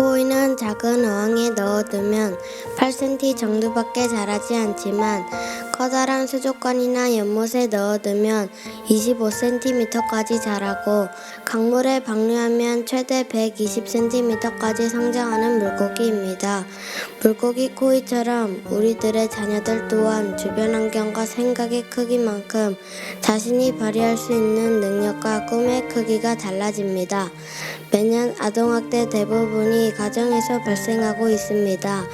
코이는 작은 어항에 넣어두면 8cm 정도밖에 자라지 않지만 커다란 수족관이나 연못에 넣어두면 25cm까지 자라고 강물에 방류하면 최대 120cm까지 성장하는 물고기입니다. 물고기 코이처럼 우리들의 자녀들 또한 주변 환경과 생각의 크기만큼 자신이 발휘할 수 있는 능력과 꿈의 크기가 달라집니다. 매년 아동학대 대부분이 가정에서 발생하고 있습니다.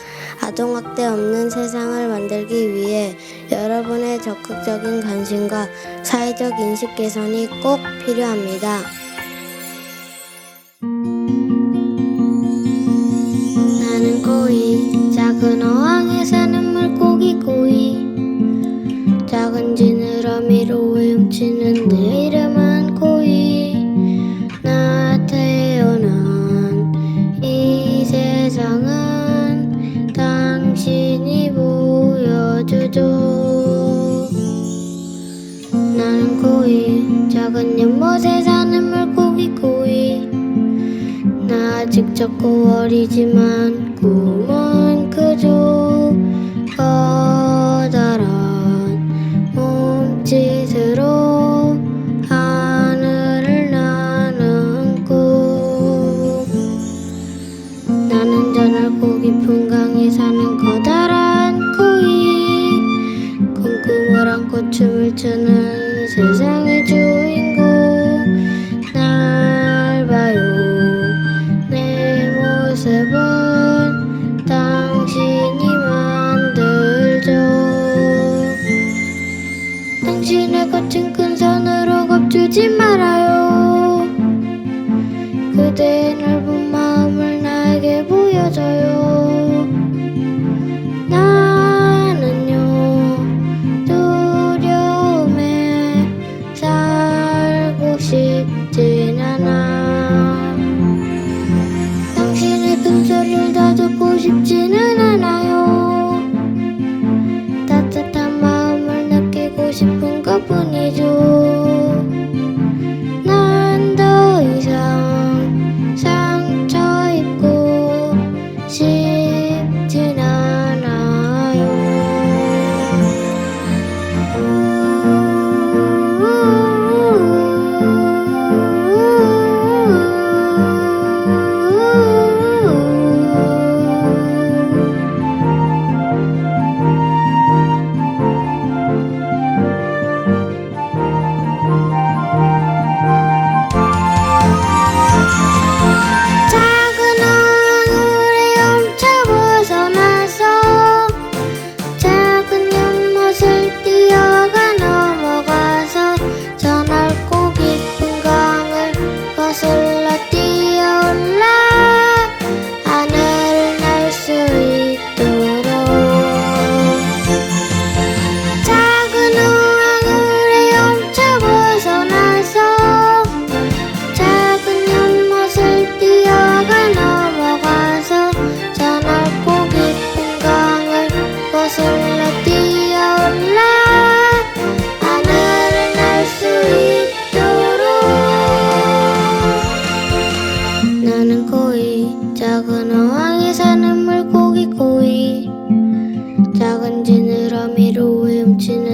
아동학대 없는 세상을 만들기 위해 여러분의 적극적인 관심과 사회적 인식 개선이 꼭 필요합니다. 나는 고이 작은 어항에 사는 물고기 고이 작은 지느러미로 헤엄치는 내 작은 연못에 사는 물고기 고이. 나 아직 적고 어리지만 꿈은 그저 커다란 몸짓으로 하늘을 나는 꿈. 나는 저 넓고 깊은 강에 사는 커다란 고이. 꿈꿈을 안고 춤을 추는 세상 matter. 슬러 뛰어올라 하늘을 날 수 있도록. 나는 고이 작은 어항에 사는 물고기 고이. 작은 지느러미로 헤엄치는